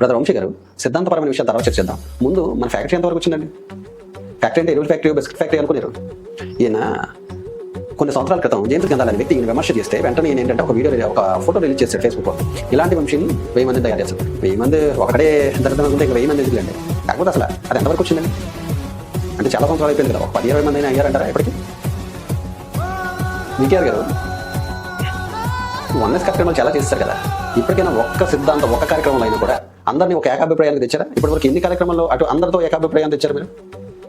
Brother Vamsi గారు సిద్ధాంతపరమైన విషయాలు తర్వాత చర్చిద్దాం. ముందు మన ఫ్యాక్టరీ ఎంతవరకు వచ్చిందండి? ఫ్యాక్టరీ అంటే ఎరువుల ఫ్యాక్టరీ బిస్కెట్ ఫ్యాక్టరీ అనుకున్నారు ఈయన కొన్ని సంవత్సరాల క్రితం జయంతి గంధాల అనే వ్యక్తి ఈయన విమర్శ చేస్తే వెంటనే ఈయన ఏంటంటే ఒక వీడియో ఒక ఫోటో రిలీజ్ చేశాడు ఫేస్బుక్లో ఇలాంటి వంశీని వెయ్యి మంది తయారు చేస్తారు వెయ్యి మంది ఒకటే దరిద్రం ఉంటే ఇంకా వెయ్యి మంది ఎందుకులేండి? కాకపోతే అసలు అది ఎంతవరకు వచ్చిందండి? అంటే చాలా సంవత్సరాలు అయిపోయింది కదా ఒక పది ఇరవై మంది అయినా అయ్యారంటారా ఇప్పటికి వికేఆర్ గారు వన్నెస్ కార్యక్రమాలు చాలా చేస్తారు కదా. ఇప్పటికైనా ఒక్క సిద్ధాంతం ఒక్క కార్యక్రమంలో అయినా కూడా అందరినీ ఒక ఏకాభిప్రాయానికి తెచ్చారా? ఇప్పటివరకు ఎన్ని కార్యక్రమాల్లో అటు అందరితో ఏకాభిప్రాయం తెచ్చారు మీరు?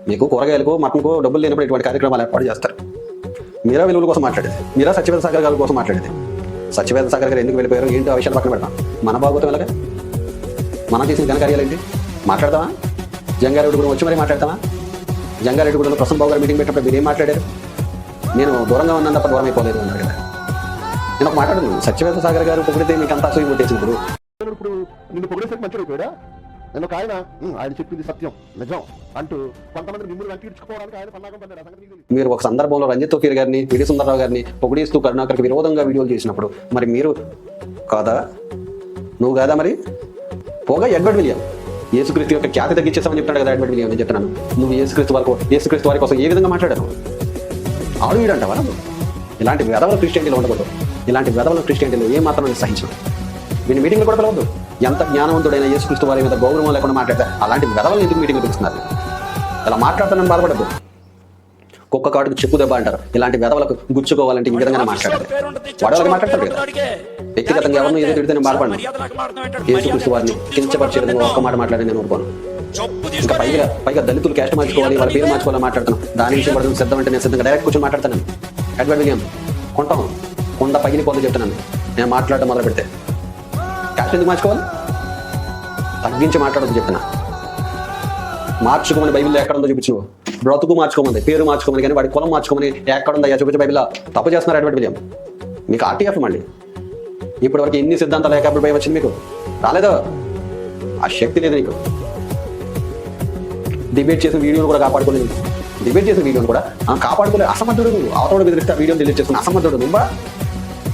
మీకు కూరగాయలకు మటన్కు డబ్బులు లేనప్పుడు ఇటువంటి కార్యక్రమాలు ఏర్పాటు చేస్తారు. మీరా విలువల కోసం మాట్లాడేది. మీరా సత్యవేద సాగర్ గారి కోసం మాట్లాడేది. సత్యవేద సాగర్ గారు ఎందుకు వెళ్ళిపోయారు? ఏంటి ఆ విషయాలు పక్కన పెడతాం మన భాగవతం ఎలాగా? మనం చేసిన ఘనకార్యాలు ఏంటి? మాట్లాడతామా జంగారెడ్డి గురించి వచ్చి మరీ మాట్లాడతామా జంగారెడ్డి గురించి ప్రసన్న బాబు గారు మీటింగ్ పెట్టినప్పుడు మీరు ఏం మాట్లాడారు? నేను దూరంగా ఉన్నాను తప్ప దూరం అయిపోలేదు అన్నారు కదా. నేను ఒక మాట్లాడను సత్యవేద సాగర్ గారు పొగిడితే మీకు అంతా అసూయ కొట్టేసినప్పుడు ఇప్పుడు నిన్ను పొగిడేసరికి మంచిగా అయిపోయాడా? నేను ఒక ఆయన. ఆయన చెప్పింది సత్యం. నిజం. అంటూ కొంతమంది మిమ్మల్ని వెంకీడ్చుకోవడానికి ఆయన పన్నాగం పడ్డారు సంగతి మీరు ఒక సందర్భంలో రంజిత్ తోఫీర్ గారిని విడి సుందరరావు గారిని పొగిడేస్తూ కరుణాకర్కి విరోధంగా వీడియోలు చేసినప్పుడు మరి మీరు కాదా? నువ్వు కాదా మరి? పోగా ఎడ్వర్డ్ విలియం. యేసుక్రీస్తు యొక్క ఖ్యాతి తగ్గించేసామని చెప్తాడు కదా ఎడ్వర్డ్ విలియం నేను చెప్తున్నాను. నువ్వు యేసుక్రీస్తు వరకు యేసుక్రీస్తు వారి కోసం ఏ విధంగా మాట్లాడారు ఆడు వీడంటావా ఇలాంటి వెధవల క్రిస్టియన్టీలో ఉండకూడదు. ఇలాంటి వెధవల క్రిస్టియన్టీలో ఏ మాత్రం సహించడం వీని మీటింగ్లు కూడా పిలవద్దు. ఎంత జ్ఞానవంతుడైన యేసుక్రీస్తు వారి మీద గౌరవం లేకుండా మాట్లాడితే అలాంటి వెధవలను ఎందుకు మీటింగ్లు పిలుస్తున్నారు? ఇలా మాట్లాడుతానని బాధపడద్దు. కుక్క కాటుకు చెప్పు దెబ్బ అంటారు. ఇలాంటి వెధవలకు గుచ్చుకోవాలంటే ఈ విధంగా మాట్లాడాలి. వాడు అలాగే మాట్లాడతాడు కదా. వ్యక్తిగతంగా ఎవరిని ఏదో తిడితే నేను బాధపడను యేసుక్రీస్తు వారిని కించపరిచే విధంగా ఒక్క మాట మాట్లాడి నేను ఊరుకోను. ఇంకా పైగా పైగా దళితులు క్యాస్ట్ మార్చుకోవాలి వాళ్ళ పేరు మార్చుకోవాలని మాట్లాడుతున్నాను దాని విషయం పడుతుంది సిద్ధం అంటే నేను సిద్ధంగా డైరెక్ట్ కూర్చొని మాట్లాడతాను. ఎడ్వర్డ్ విలియం కొంటాం. కొండ పగిలి పోతే చెప్తున్నాను. నేను మాట్లాడటం మొదలు పెడితే క్యాస్ట్ ఎందుకు మార్చుకోవాలి? తగ్గించి మాట్లాడదు చెప్పిన. మార్చుకోమని బైబిల్లో ఎక్కడ ఉందో చూపించు. బ్రతుకు మార్చుకోమని పేరు మార్చుకోమని కానీ వాడి కులం మార్చుకోమని ఎక్కడ ఉందా చూపించు బైబిల్లో. తప్పు చేస్తున్నారు ఎడ్వర్డ్ విజయం మీకు ఆర్టీఎఫ్ మళ్ళీ. ఇప్పటి వరకు ఎన్ని సిద్ధాంతాలు ఏకాభిప్రాయం వచ్చింది మీకు? రాలేదో? ఆ శక్తి లేదు నీకు. డిబేట్ చేసిన వీడియోలు కూడా కాపాడుకోలేదు డిబేట్ చేసిన వీడియోలు కూడా కాపాడుకోలేదు. అసమర్థుడు నువ్వు. అవతోడు బెదిరిస్తే వీడియోని డిలీట్ చేసుకుని అసమర్థుడు నువ్వు?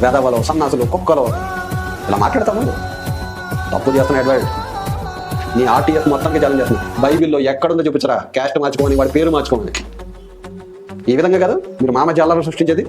వేదవలో సన్నాసులు కుక్కలో ఇలా మాట్లాడతావు తప్పు చేస్తున్న అడ్వైడ్ నీ ఆర్టీఎస్ మొత్తానికి ఛాలెంజ్ చేస్తుంది బైబిల్లో ఎక్కడుందో చూపించరా. క్యాస్ట్ మార్చుకోమని వాడి పేరు మార్చుకోమని. ఈ విధంగా కదా? మీరు మామ జాలను సృష్టించేది?